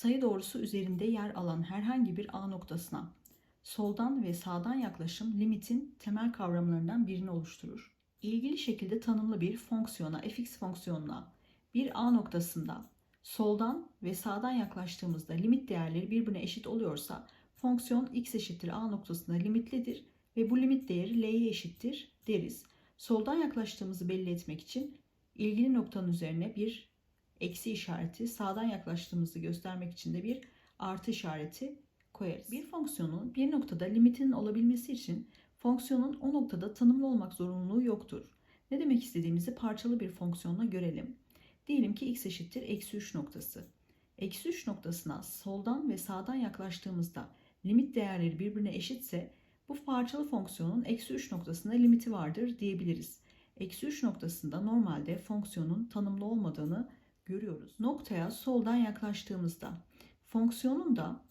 sayı doğrusu üzerinde yer alan herhangi bir A noktasına soldan ve sağdan yaklaşım limitin temel kavramlarından birini oluşturur. İlgili şekilde tanımlı bir fonksiyona, fx fonksiyonuna bir A noktasında soldan ve sağdan yaklaştığımızda limit değerleri birbirine eşit oluyorsa fonksiyon x eşittir A noktasında limitlidir ve bu limit değeri l'ye eşittir deriz. Soldan yaklaştığımızı belli etmek için ilgili noktanın üzerine bir eksi işareti, sağdan yaklaştığımızı göstermek için de bir artı işareti koyarız. Bir fonksiyonun bir noktada limitinin olabilmesi için fonksiyonun o noktada tanımlı olmak zorunluluğu yoktur. Ne demek istediğimizi parçalı bir fonksiyonla görelim. Diyelim ki x eşittir eksi 3 noktası. Eksi 3 noktasına soldan ve sağdan yaklaştığımızda limit değerleri birbirine eşitse bu parçalı fonksiyonun eksi 3 noktasında limiti vardır diyebiliriz. Eksi 3 noktasında normalde fonksiyonun tanımlı olmadığını görüyoruz. Noktaya soldan yaklaştığımızda fonksiyonun da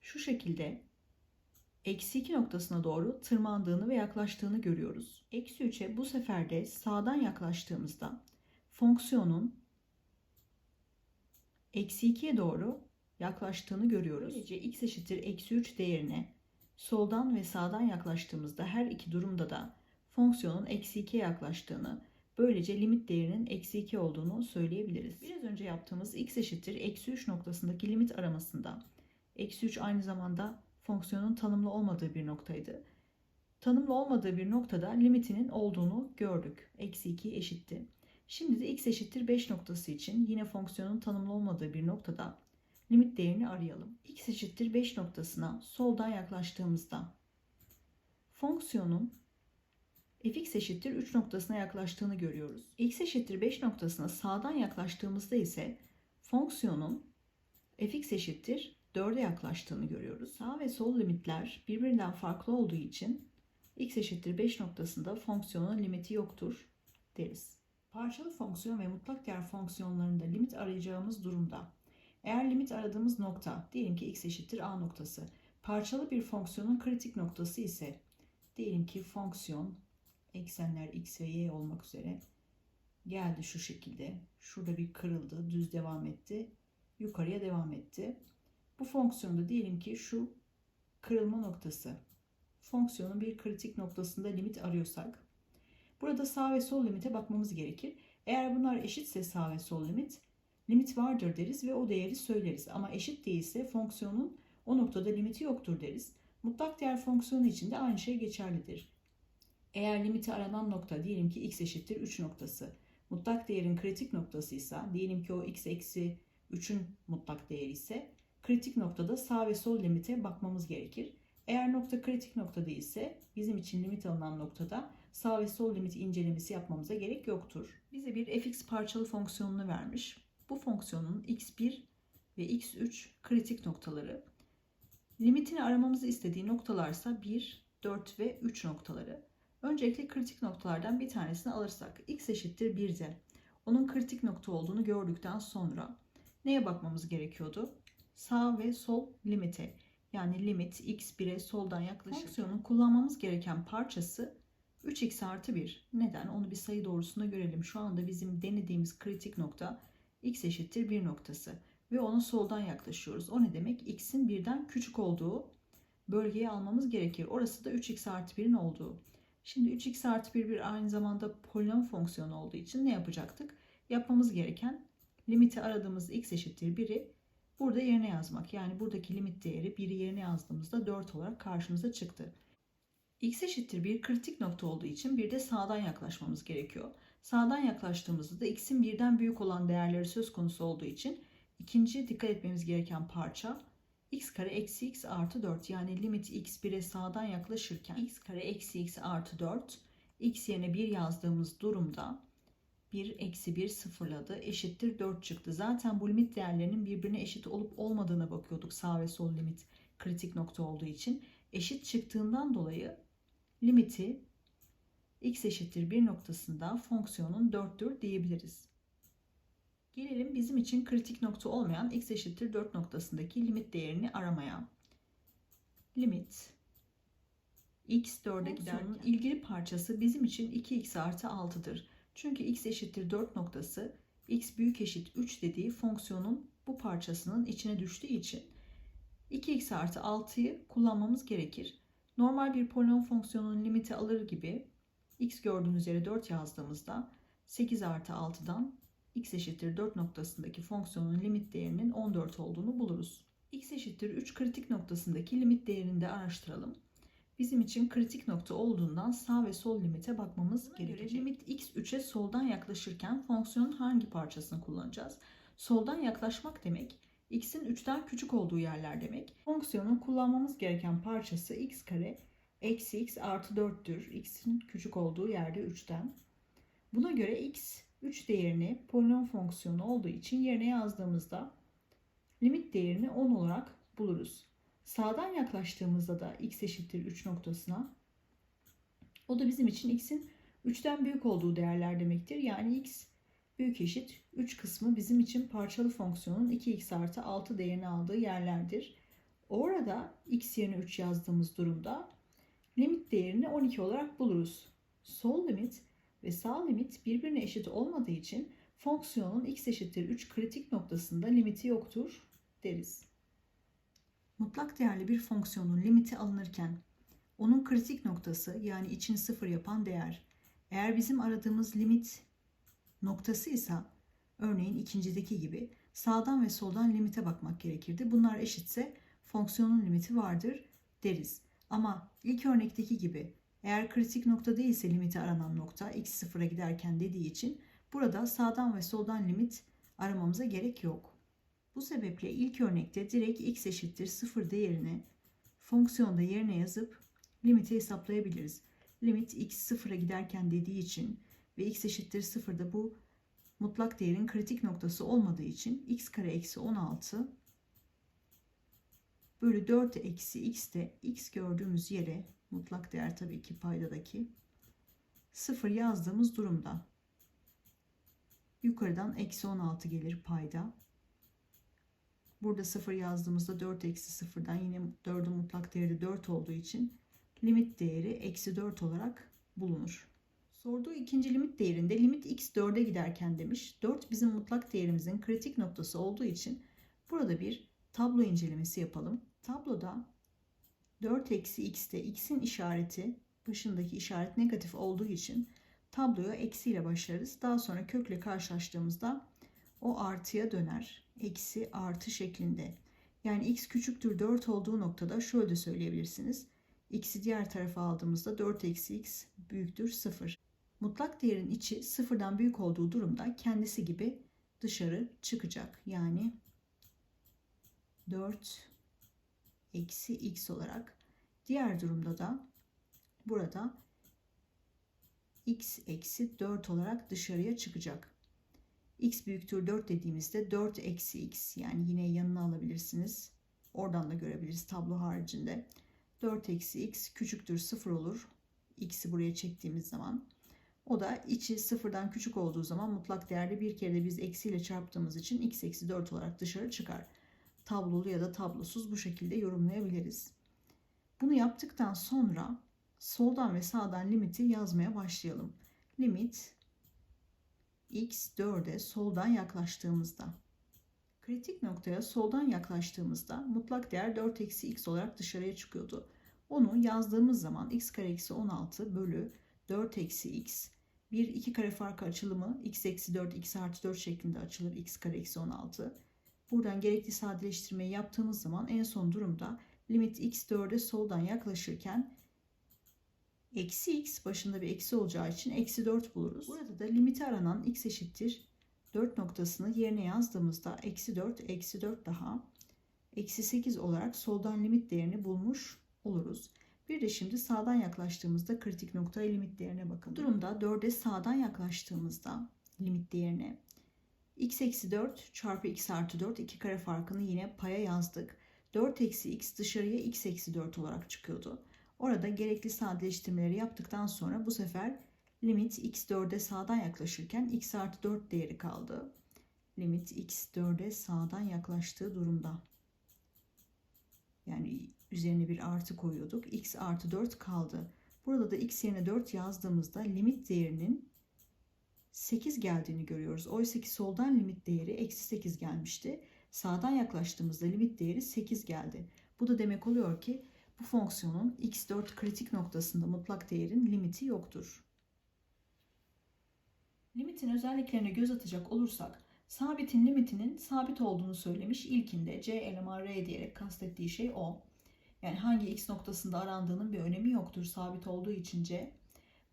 şu şekilde eksi 2 noktasına doğru tırmandığını ve yaklaştığını görüyoruz. Eksi 3'e bu sefer de sağdan yaklaştığımızda fonksiyonun eksi 2'ye doğru yaklaştığını görüyoruz. Böylece x eşittir eksi 3 değerine soldan ve sağdan yaklaştığımızda her iki durumda da fonksiyonun eksi 2'ye yaklaştığını, böylece limit değerinin eksi 2 olduğunu söyleyebiliriz. Biraz önce yaptığımız x eşittir eksi 3 noktasındaki limit aramasında eksi 3 aynı zamanda fonksiyonun tanımlı olmadığı bir noktaydı. Tanımlı olmadığı bir noktada limitinin olduğunu gördük. Eksi 2 eşitti. Şimdi de x eşittir 5 noktası için yine fonksiyonun tanımlı olmadığı bir noktada limit değerini arayalım. x eşittir 5 noktasına soldan yaklaştığımızda fonksiyonun fx eşittir 3 noktasına yaklaştığını görüyoruz. x eşittir 5 noktasına sağdan yaklaştığımızda ise fonksiyonun fx eşittir 4'e yaklaştığını görüyoruz. Sağ ve sol limitler birbirinden farklı olduğu için x eşittir 5 noktasında fonksiyonun limiti yoktur deriz. Parçalı fonksiyon ve mutlak değer fonksiyonlarında limit arayacağımız durumda eğer limit aradığımız nokta diyelim ki x eşittir a noktası parçalı bir fonksiyonun kritik noktası ise diyelim ki fonksiyon eksenler x ve y olmak üzere geldi şu şekilde. Şurada bir kırıldı, düz devam etti, yukarıya devam etti. Bu fonksiyonda diyelim ki şu kırılma noktası. Fonksiyonun bir kritik noktasında limit arıyorsak burada sağ ve sol limite bakmamız gerekir. Eğer bunlar eşitse sağ ve sol limit limit vardır deriz ve o değeri söyleriz. Ama eşit değilse fonksiyonun o noktada limiti yoktur deriz. Mutlak değer fonksiyonu için de aynı şey geçerlidir. Eğer limiti aranan nokta diyelim ki x eşittir 3 noktası. Mutlak değerin kritik noktası ise diyelim ki o x eksi 3'ün mutlak değeri ise kritik noktada sağ ve sol limite bakmamız gerekir. Eğer nokta kritik nokta değilse bizim için limit alınan noktada sağ ve sol limit incelemesi yapmamıza gerek yoktur. Bize bir fx parçalı fonksiyonunu vermiş. Bu fonksiyonun x1 ve x3 kritik noktaları. Limitini aramamızı istediği noktalarsa 1, 4 ve 3 noktaları. Öncelikle kritik noktalardan bir tanesini alırsak x eşittir 1'de onun kritik nokta olduğunu gördükten sonra neye bakmamız gerekiyordu? Sağ ve sol limite yani limit x1'e soldan yaklaşık. Fonksiyonun kullanmamız gereken parçası 3x artı 1. Neden? Onu bir sayı doğrusunda görelim. Şu anda bizim denediğimiz kritik nokta x eşittir 1 noktası ve ona soldan yaklaşıyoruz. O ne demek? x'in birden küçük olduğu bölgeyi almamız gerekir. Orası da 3x artı 1'in olduğu. Şimdi 3x artı 1 bir aynı zamanda polinom fonksiyonu olduğu için ne yapacaktık? Yapmamız gereken limiti aradığımız x eşittir 1'i burada yerine yazmak. Yani buradaki limit değeri 1'i yerine yazdığımızda 4 olarak karşımıza çıktı. x eşittir bir kritik nokta olduğu için bir de sağdan yaklaşmamız gerekiyor. Sağdan yaklaştığımızda da x'in birden büyük olan değerleri söz konusu olduğu için ikinci dikkat etmemiz gereken parça x kare eksi x artı 4 yani limit x 1'e sağdan yaklaşırken x kare eksi x artı 4 x yerine 1 yazdığımız durumda 1 eksi 1 sıfırladı eşittir 4 çıktı. Zaten bu limit değerlerinin birbirine eşit olup olmadığına bakıyorduk sağ ve sol limit kritik nokta olduğu için. Eşit çıktığından dolayı limiti x eşittir 1 noktasında fonksiyonun 4'tür diyebiliriz. Gelelim bizim için kritik nokta olmayan x eşittir 4 noktasındaki limit değerini aramaya. Limit x 4'e giderken ilgili parçası bizim için 2x artı 6'dır. Çünkü x eşittir 4 noktası x büyük eşit 3 dediği fonksiyonun bu parçasının içine düştüğü için 2x artı 6'yı kullanmamız gerekir. Normal bir polinom fonksiyonun limiti alır gibi x gördüğünüz yere 4 yazdığımızda 8 artı 6'dan x eşittir 4 noktasındaki fonksiyonun limit değerinin 14 olduğunu buluruz. x eşittir 3 kritik noktasındaki limit değerini de araştıralım. Bizim için kritik nokta olduğundan sağ ve sol limite bakmamız Buna gerekecek. göre Limit x3'e soldan yaklaşırken fonksiyonun hangi parçasını kullanacağız? Soldan yaklaşmak demek x'in 3'ten küçük olduğu yerler demek. Fonksiyonun kullanmamız gereken parçası x kare eksi x artı 4'tür. x'in küçük olduğu yerde 3'ten. Buna göre x 3 değerini polinom fonksiyonu olduğu için yerine yazdığımızda limit değerini 10 olarak buluruz. Sağdan yaklaştığımızda da x eşittir 3 noktasına o da bizim için x'in 3'ten büyük olduğu değerler demektir. Yani x büyük eşit 3 kısmı bizim için parçalı fonksiyonun 2x artı 6 değerini aldığı yerlerdir. Orada x yerine 3 yazdığımız durumda limit değerini 12 olarak buluruz. Sol limit ve sağ limit birbirine eşit olmadığı için fonksiyonun x eşittir 3 kritik noktasında limiti yoktur deriz. Mutlak değerli bir fonksiyonun limiti alınırken onun kritik noktası yani içini sıfır yapan değer eğer bizim aradığımız limit noktası ise örneğin ikincideki gibi sağdan ve soldan limite bakmak gerekirdi. Bunlar eşitse fonksiyonun limiti vardır deriz. Ama ilk örnekteki gibi eğer kritik nokta değilse limiti aranan nokta x sıfıra giderken dediği için burada sağdan ve soldan limit aramamıza gerek yok. Bu sebeple ilk örnekte direkt x eşittir 0 değerini fonksiyonda yerine yazıp limiti hesaplayabiliriz. Limit x sıfıra giderken dediği için ve x eşittir 0'da bu mutlak değerin kritik noktası olmadığı için x kare eksi 16 bölü 4 eksi x de x gördüğümüz yere mutlak değer tabii ki paydadaki 0 yazdığımız durumda yukarıdan eksi 16 gelir payda. Burada 0 yazdığımızda 4 eksi 0'dan yine 4'ün mutlak değeri 4 olduğu için limit değeri eksi 4 olarak bulunur. Sorduğu ikinci limit değerinde limit x 4'e giderken demiş. 4 bizim mutlak değerimizin kritik noktası olduğu için burada bir tablo incelemesi yapalım. Tabloda 4 eksi x'te x'in işareti başındaki işaret negatif olduğu için tabloya eksiyle başlarız. Daha sonra kökle karşılaştığımızda o artıya döner. Eksi artı şeklinde. Yani x küçüktür 4 olduğu noktada şöyle de söyleyebilirsiniz. x'i diğer tarafa aldığımızda 4 eksi x büyüktür 0. Mutlak değerin içi sıfırdan büyük olduğu durumda kendisi gibi dışarı çıkacak. Yani 4 eksi x olarak. Diğer durumda da burada x eksi 4 olarak dışarıya çıkacak. x büyüktür 4 dediğimizde 4 eksi x yani yine yanına alabilirsiniz. Oradan da görebiliriz tablo haricinde. 4 eksi x küçüktür 0 olur. x'i buraya çektiğimiz zaman. O da içi sıfırdan küçük olduğu zaman mutlak değerde bir kere de biz eksiyle çarptığımız için x eksi 4 olarak dışarı çıkar. Tablolu ya da tablosuz bu şekilde yorumlayabiliriz. Bunu yaptıktan sonra soldan ve sağdan limiti yazmaya başlayalım. Limit x 4'e soldan yaklaştığımızda kritik noktaya soldan yaklaştığımızda mutlak değer 4 eksi x olarak dışarıya çıkıyordu. Onu yazdığımız zaman x kare eksi 16 bölü 4 eksi x. Bir iki kare farkı açılımı x eksi 4 x artı 4 şeklinde açılır x kare eksi 16. Buradan gerekli sadeleştirmeyi yaptığımız zaman en son durumda limit x 4'e soldan yaklaşırken eksi x başında bir eksi olacağı için eksi 4 buluruz. Burada da limiti aranan x eşittir 4 noktasını yerine yazdığımızda eksi 4 eksi 4 daha eksi 8 olarak soldan limit değerini bulmuş oluruz. Bir de şimdi sağdan yaklaştığımızda kritik noktaya limit değerine bakalım. Durumda 4'e sağdan yaklaştığımızda limit değerine x eksi 4 çarpı x artı 4 iki kare farkını yine paya yazdık. 4 eksi x dışarıya x eksi 4 olarak çıkıyordu. Orada gerekli sadeleştirmeleri yaptıktan sonra bu sefer limit x 4'e sağdan yaklaşırken x artı 4 değeri kaldı. Limit x 4'e sağdan yaklaştığı durumda. Yani üzerine bir artı koyuyorduk. x artı 4 kaldı. Burada da x yerine 4 yazdığımızda limit değerinin 8 geldiğini görüyoruz. Oysa ki soldan limit değeri eksi 8 gelmişti. Sağdan yaklaştığımızda limit değeri 8 geldi. Bu da demek oluyor ki bu fonksiyonun x4 kritik noktasında mutlak değerin limiti yoktur. Limitin özelliklerine göz atacak olursak, sabitin limitinin sabit olduğunu söylemiş ilkinde c eleman r diyerek kastettiği şey o. Yani hangi x noktasında arandığının bir önemi yoktur sabit olduğu için c.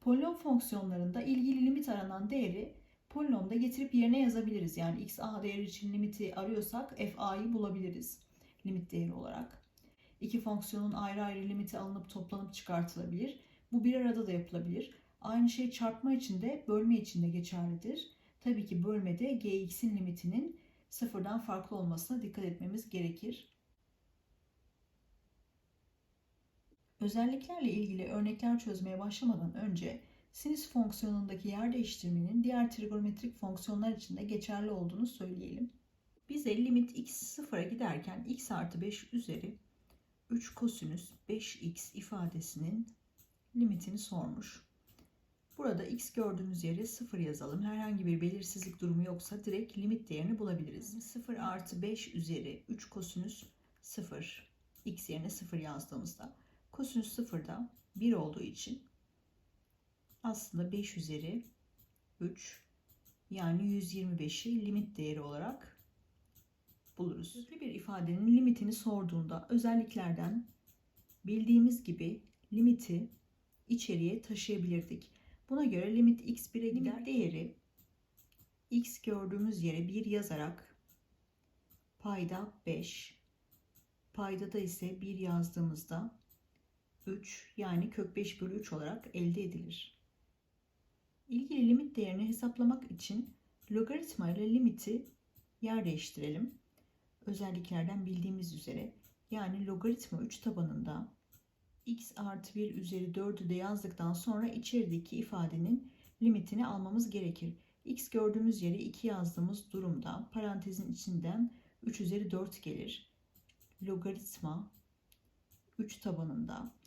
Polinom fonksiyonlarında ilgili limit aranan değeri polinomda getirip yerine yazabiliriz. Yani x a değeri için limiti arıyorsak f a'yı bulabiliriz limit değeri olarak. İki fonksiyonun ayrı ayrı limiti alınıp toplanıp çıkartılabilir. Bu bir arada da yapılabilir. Aynı şey çarpma için de bölme için de geçerlidir. Tabii ki bölmede gx'in limitinin sıfırdan farklı olmasına dikkat etmemiz gerekir. Özelliklerle ilgili örnekler çözmeye başlamadan önce sinüs fonksiyonundaki yer değiştirmenin diğer trigonometrik fonksiyonlar için de geçerli olduğunu söyleyelim. Bize limit x sıfıra giderken x artı 5 üzeri 3 kosinüs 5x ifadesinin limitini sormuş. Burada x gördüğümüz yere 0 yazalım. Herhangi bir belirsizlik durumu yoksa direkt limit değerini bulabiliriz. 0 artı 5 üzeri 3 kosinüs 0 x yerine 0 yazdığımızda kosinüs 0 da 1 olduğu için aslında 5 üzeri 3 yani 125'i limit değeri olarak buluruz. Köklü bir ifadenin limitini sorduğunda özelliklerden bildiğimiz gibi limiti içeriye taşıyabilirdik. Buna göre limit x1'e gider değeri x gördüğümüz yere 1 yazarak payda 5 paydada ise 1 yazdığımızda 3 yani kök 5 bölü 3 olarak elde edilir. İlgili limit değerini hesaplamak için logaritma ile limiti yer değiştirelim. Özelliklerden bildiğimiz üzere yani logaritma 3 tabanında x artı 1 üzeri 4'ü de yazdıktan sonra içerideki ifadenin limitini almamız gerekir. x gördüğümüz yere 2 yazdığımız durumda parantezin içinden 3 üzeri 4 gelir. Logaritma 3 tabanında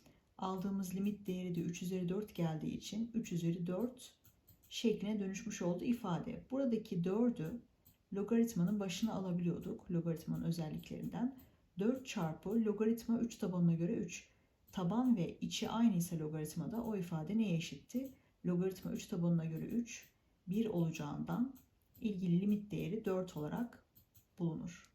aldığımız limit değeri de 3 üzeri 4 geldiği için 3 üzeri 4 şekline dönüşmüş oldu ifade. Buradaki 4'ü logaritmanın başına alabiliyorduk. Logaritmanın özelliklerinden. 4 çarpı logaritma 3 tabanına göre 3. Taban ve içi aynı ise logaritmada o ifade neye eşitti? Logaritma 3 tabanına göre 3, 1 olacağından ilgili limit değeri 4 olarak bulunur.